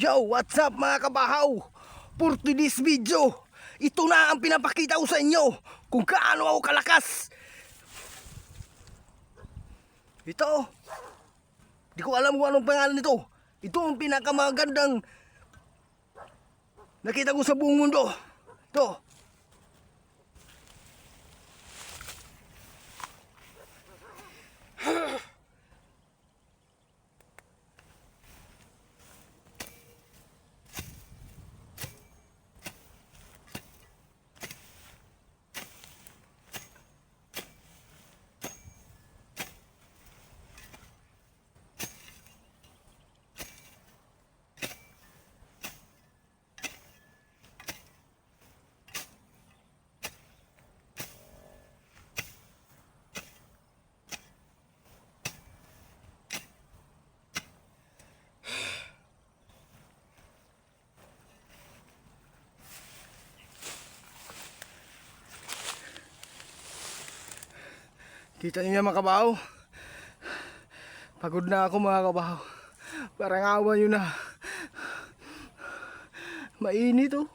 Yo, what's up mga kabahaw? For today's video, ito na ang pinapakita ko sa inyo kung gaano ako kalakas. Ito, di ko alam kung anong pangalan nito. Ito ang pinakamagandang nakita ko sa buong mundo. Ito. Kita niyo mga kabahaw. Pagod na ako mga kabahaw. Parang awa nyo na. Mainit oh.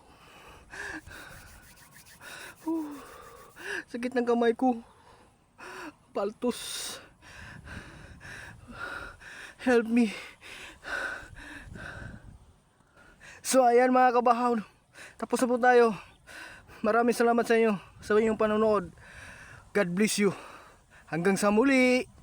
Uh, sakit ng kamay ko. Paltos. Help me. So ayan mga kabahaw. Tapos na po tayo. Maraming salamat sa inyo sa inyong panonood. God bless you. Hanggang sa muli.